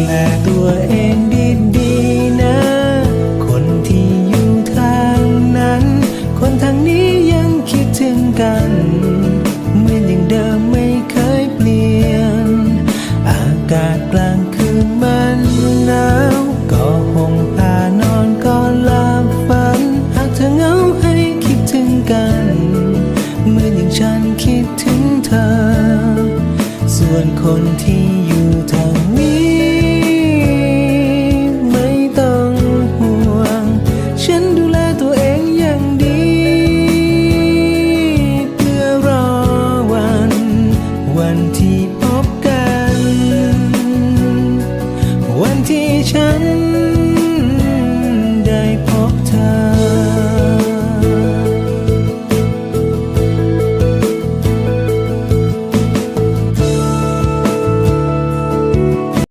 แลตัวเองดีดีนะ คนที่อยู่ทางนั้น คนทางนี้ยังคิดถึงกันเหมือนอย่างเดิมไม่เคยเปลี่ยน อากาศกลางคืนมันหนาวก็ห่มผ้นก็หลับฝัน หากเธอเงาให้คิดถึงกันเหมือนอย่างฉันคิดถึงเธอ ส่วนคนที่อยู่ทาง วันที่พบกัน วันที่ฉัน